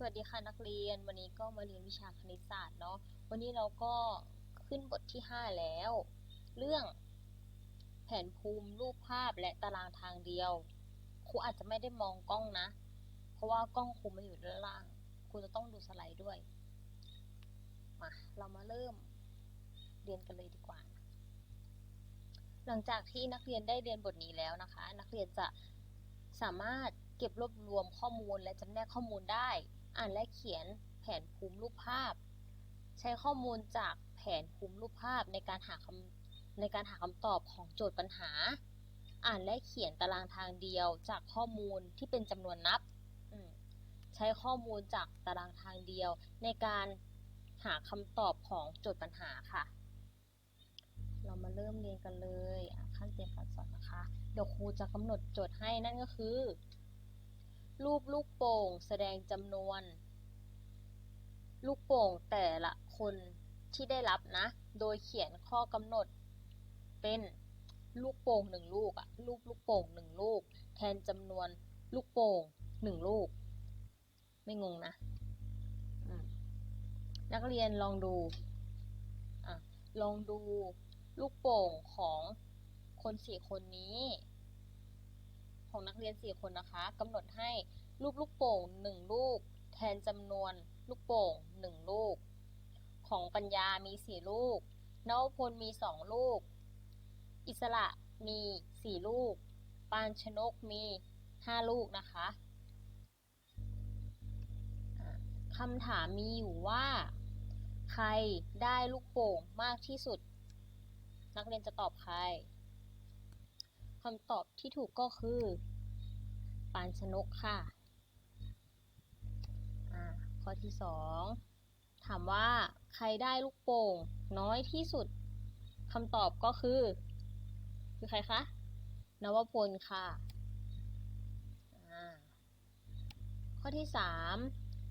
สวัสดีค่ะนักเรียน วันนี้ก็มาเรียนวิชาคณิตศาสตร์เนาะวันนี้เราก็ขึ้นบทที่ 5 แล้ว เรื่องแผนภูมิรูปภาพและตารางทางเดียวครูอาจจะไม่ได้มองกล้องนะ เพราะว่ากล้องครูมันอยู่ด้านล่างครูจะต้องดูสไลด์ด้วยมาเรามาเริ่มเรียนกันเลยดีกว่า หลังจากที่นักเรียนได้เรียนบทนี้แล้วนะคะ นักเรียนจะสามารถเก็บรวบรวมข้อมูลและจำแนกข้อมูลได้ อ่านและเขียนแผนภูมิรูปภาพ ใช้ข้อมูลจากแผนภูมิรูปภาพในการหาคำในการหาคำตอบของโจทย์ปัญหา อ่านและเขียนตารางทางเดียวจากข้อมูลที่เป็นจำนวนนับ ใช้ข้อมูลจากตารางทางเดียวในการหาคำตอบของโจทย์ปัญหาค่ะ เรามาเริ่มเรียนกันเลยขั้นเตรียมการสอนนะคะ เดี๋ยวครูจะกำหนดโจทย์ให้นั่นก็คือ รูปลูกโป่งแสดงจำนวน ลูกโป่งแต่ละคนที่ได้รับนะ โดยเขียนข้อกำหนดเป็นลูกโป่งหนึ่งลูกอะลูกลูกโป่งหนึ่งลูก แทนจำนวนลูกโป่งหนึ่งลูก ไม่งงนะ นักเรียนลองดูอลองดูลูกโป่งของคนสี่คนนี้ ของนักเรียนสี่คนนะคะกำหนดให้ลูกลูกโป่งหนึ่งลูก แทนจำน วนลูกโป่งหนึ่งลูก ของปัญญามีสี่ลูกนวพลมีสองลูก อิสระมีสี่ลูก ปานชนกมีห้าลูกนะคะคำถามมีอยู่ว่า ใครได้ลูกโป่งมากที่สุด นักเรียนจะตอบใครคำตอบที่ถูกก็คือ ปานชนกค่ะ ข้อที่สองถามว่าใครได้ลูกโป่งน้อยที่สุดคำตอบก็คือ คือใครคะนวพลค่ะ ข้อที่สาม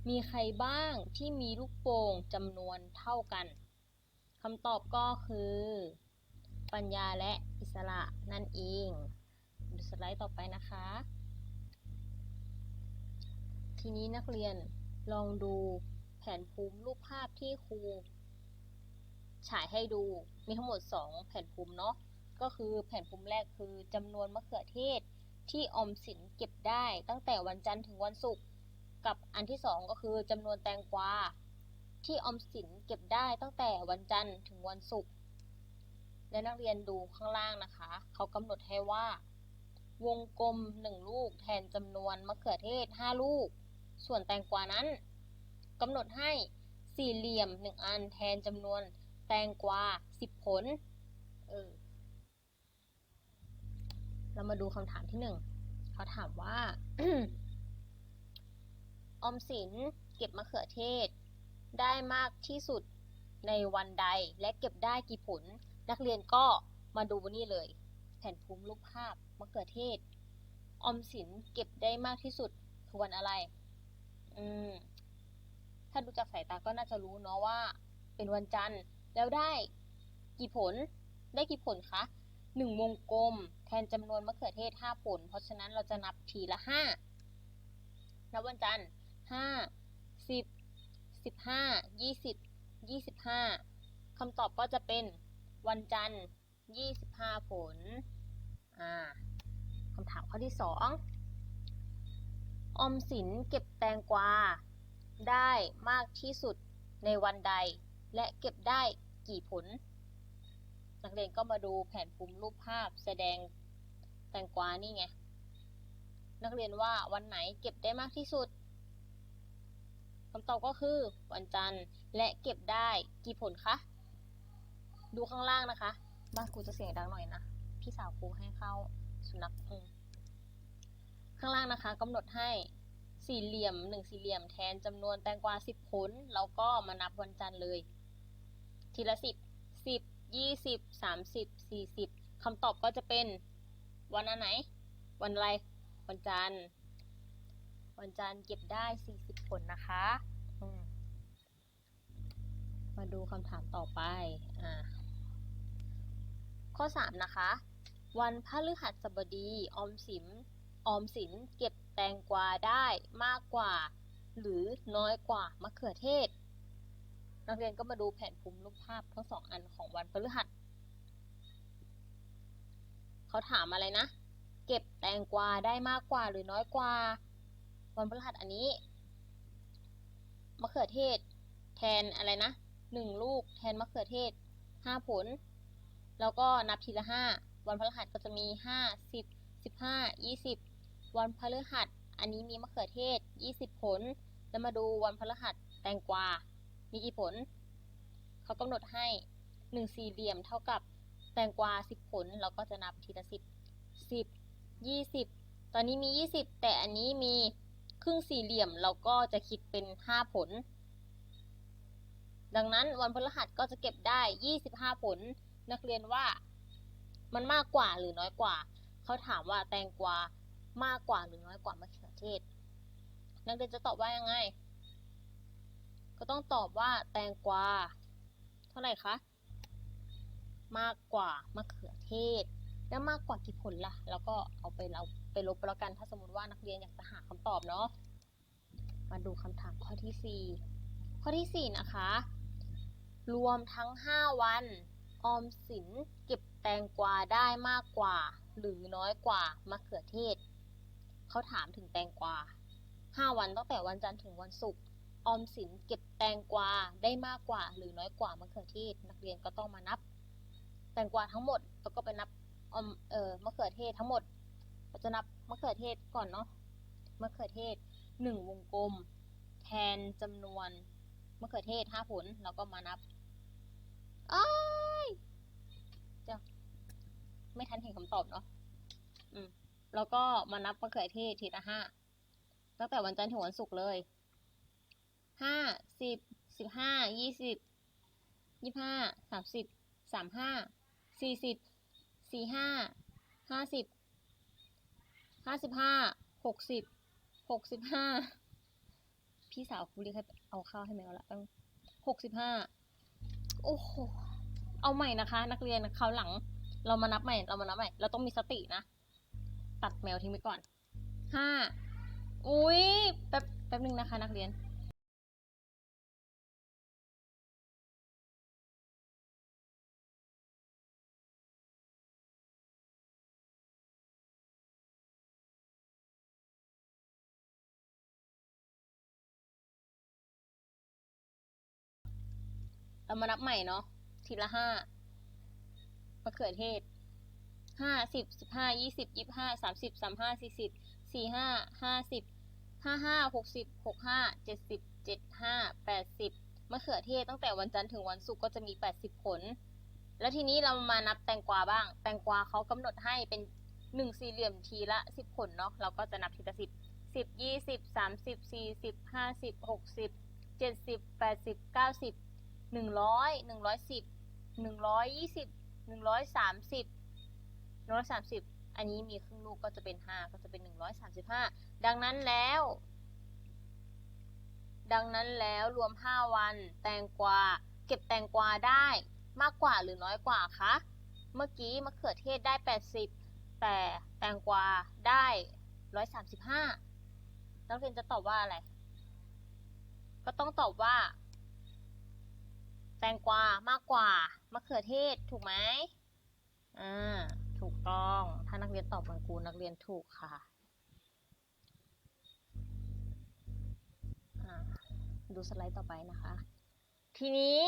มีใครบ้างที่มีลูกโป่งจำนวนเท่ากันคำตอบก็คือ ปัญญาและอิสระนั่นเองดูสไลด์ต่อไปนะคะ ทีนี้นักเรียน ลองดูแผนภูมิรูปภาพที่ครูฉายให้ดูมีทั้งหมด 2 แผนภูมิเนาะก็คือแผนภูมิแรกคือจำนวนมะเขือเทศที่อมสินเก็บได้ตั้งแต่วันจันทร์ถึงวันศุกร์กับอันที่ 2 ก็คือจำนวนแตงกวาที่ออมสินเก็บได้ตั้งแต่วันจันทร์ถึงวันศุกร์และนักเรียนดูข้างล่างนะคะ เขากำหนดให้ว่า วงกลม 1 ลูกแทนจำนวนมะเขือเทศ 5 ลูก ส่วนแตงกวานั้นกำหนดให้สี่เหลี่ยม1อันแทนจำนวนแตงกวา10ผลเออเรามาดูคำถามที่1เขาถามว่า ออมสินเก็บมะเขือเทศ ได้มากที่สุดในวันใดและเก็บได้กี่ผล นักเรียนก็มาดูนี่เลย แผ่นภูมิรูปภาพมะเขือเทศ ออมสินเก็บได้มากที่สุดคือวันอะไร อืม ถ้าดูจากสายตาก็น่าจะรู้เนาะว่า เป็นวันจันทร์แล้วได้กี่ผล ได้กี่ผลคะหนึ่งวงกลม แทนจำนวนมะเขือเทศห้าผล เพราะฉะนั้นเราจะนับทีละห้านับวันจันทร์ห้าสิบสิบห้ายี่สิบยี่สิบห้าคำตอบก็จะเป็นวันจันทร์ยี่สิบห้าผล อ่าคำถามข้อที่สอง ออมสินเก็บแตงกวา ได้มากที่สุดในวันใด และเก็บได้กี่ผล นักเรียนก็มาดูแผนภูมิรูปภาพแสดงแตงกวานี่ไง นักเรียนว่าวันไหนเก็บได้มากที่สุดคำตอบก็คือวันจันทร์และเก็บได้กี่ผลคะ ดูข้างล่างนะคะ บ้านครูจะเสียงดังหน่อยนะ พี่สาวครูให้เข้าสุนัขอืม ข้างล่างนะคะกำหนดให้สี่เหลี่ยมหนึ่งสี่เหลี่ยมแทนจำนวนแตงกวาสิบผลแล้วก็มานับวันจันทร์เลย ทีละสิบสิบยี่สิบสามสิบสี่สิบคำตอบก็จะเป็นวันอันไหน วันอะไร วันจันทร์ วันจันทร์เก็บได้สี่สิบผลนะคะมาดูคำถามต่อไปอ่าข้อ3นะคะ วันพฤหัสบดีออมสิน ออมสินเก็บแตงกวาได้มากกว่า หรือน้อยกว่ามะเขือเทศ นักเรียนก็มาดูแผนภูมิรูปภาพทั้งสองอันของวันพฤหัสเขาถามอะไรนะ เก็บแตงกวาได้มากกว่าหรือน้อยกว่า วันพฤหัสอันนี้มะเขือเทศ แทนอะไรนะหนึ่งลูกแทนมะเขือเทศห้าผล แล้วก็นับทีละห้าวันพฤหัสก็จะมีห้าสิบสิบห้ายี่สิบ วันพฤหัส อันนี้มีมะเขือเทศยี่สิบผล แล้วมาดูวันพฤหัสแตงกวา มีกี่ผล เขากำหนดให้หนึ่งสี่เหลี่ยมเท่ากับแตงกวาสิบผล เราก็จะนับทีละสิบสิบยี่สิบตอนนี้มียี่สิบแต่อันนี้มีครึ่งสี่เหลี่ยมเราก็จะคิดเป็นห้าผล ดังนั้นวันพฤหัสก็จะเก็บได้ยี่สิบห้าผล นักเรียนว่ามันมากกว่าหรือน้อยกว่า เขาถามว่าแตงกวา มากกว่าหรือน้อยกว่ามะเขือเทศ นักเรียนจะตอบว่ายังไง ก็ต้องตอบว่าแตงกวาเท่าไหร่คะ มากกว่ามะเขือเทศ แล้วมากกว่ากี่ผลล่ะ แล้วก็เอาไปเราไปลบแล้วกัน ถ้าสมมติว่านักเรียนอยากจะหาคำตอบเนาะ มาดูคำถามข้อที่ 4 ข้อที่ 4 นะคะ รวมทั้ง 5 วัน ออมสินเก็บแตงกวาได้มากกว่า หรือน้อยกว่ามะเขือเทศ เขาถามถึงแตงกวา5วันตั้งแต่วันจันทร์ถึงวันศุกร์ออมสินเก็บแตงกวาได้มากกว่า หรือน้อยกว่ามะเขือเทศ นักเรียนก็ต้องมานับ แตงกวาทั้งหมดแล้วก็ไปนับออมเออมะเขือเทศทั้งหมดเราจะนับมะเขือเทศก่อนเนาะมะเขือเทศหนึ่งวงกลม แทนจำนวนมะเขือเทศห้าผลแล้วก็มานับอ้ายเดี๋ยวไม่ทันเห็นคำตอบเนาะอืม แล้วก็มานับมะเขือเทศทีละห้าตั้งแต่วันจันทร์ถึงวันศุกร์เลยห้าสิบสิบห้ายี่สิบยี่ห้าสามสิบสามห้าสี่สิบสี่ห้าห้าสิบห้าสิบห้าหกสิบหกสิบห้าพี่สาวครูเรียกให้เอาข้าวให้แมวละหกสิบห้าโอ้โหเอาใหม่นะคะ นักเรียนคราวหลัง เรามานับใหม่ เรามานับใหม่ เราต้องมีสตินะ ตัดแมวทิ้งไปก่อนห้าอุ้ยแป๊บแป๊บนึงนะคะ นักเรียนเรามานับใหม่เนาะทีละห้ามะเขือเทศ ห้าสิบสิบห้ายี่สิบยี่ห้าสามสิบสามห้าสี่สิบสี่ห้าห้าสิบห้าห้าหกสิบหกห้าเจ็ดสิบเจ็ดห้าแปดสิบมะเขือเทศตั้งแต่วันจันทร์ถึงวันศุกร์ก็จะมีแปดสิบผล แล้วทีนี้เรามานับแตงกวาบ้าง แตงกวาเขากำหนดให้เป็นหนึ่งสี่เหลี่ยมทีละสิบผลเนาะเราก็จะนับทีละสิบสิบยี่สิบสามสิบสี่สิบห้าสิบหกสิบเจ็ดสิบแปดสิบเก้าสิบหนึ่งร้อยหนึ่งร้อยสิบหนึ่งร้อยยี่สิบหนึ่งร้อยสามสิบ หนึ่งร้อยสามสิบอันนี้มีครึ่งลูกก็จะเป็นห้าก็จะเป็นหนึ่งร้อยสามสิบห้าดังนั้นแล้ว ดังนั้นแล้วรวมห้าวัน แตงกวาเก็บแตงกวาได้มากกว่าหรือน้อยกว่าคะ เมื่อกี้มะเขือเทศได้แปดสิบแต่แตงกวาได้ร้อยสามสิบห้านักเรียนจะตอบว่าอะไร ก็ต้องตอบว่า แตงกวามากกว่ามะเขือเทศถูกไหมอ่า ถูกต้อง ถ้านักเรียนตอบเหมือนครูนักเรียนถูกค่ะดูสไลด์ต่อไปนะคะ ทีนี้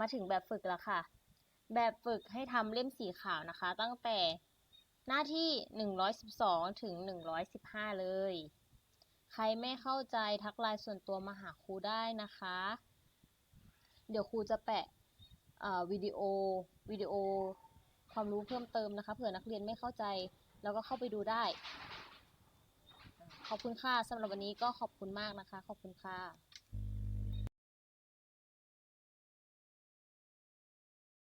มาถึงแบบฝึกแล้วค่ะ แบบฝึกให้ทำเล่มสีขาวนะคะ ตั้งแต่หน้าที่ 112 ถึง 115 เลย ใครไม่เข้าใจทักไลน์ส่วนตัวมาหาครูได้นะคะ เดี๋ยวครูจะแปะวิดีโอวิดีโอ ความรู้เพิ่มเติมนะคะเผื่อนักเรียนไม่เข้าใจ แล้วก็เข้าไปดูได้ ขอบคุณค่ะสำหรับวันนี้ก็ขอบคุณมากนะคะ ขอบคุณค่ะ